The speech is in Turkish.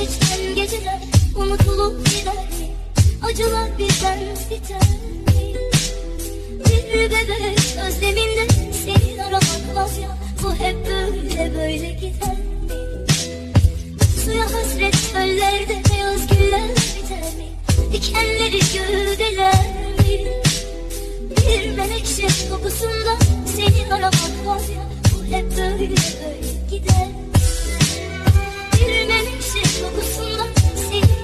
geçen geceler unutulup gider mi? Acılar bizden biter mi? Bir bebek özleminde seni aramak ya Bu hep böyle böyle gider mi? Suya hasret çöllerde beyaz güller biter mi? Dikenleri gövdeler mi? Bir menekşe kokusunda seni aramak ya Bu hep böyle böyle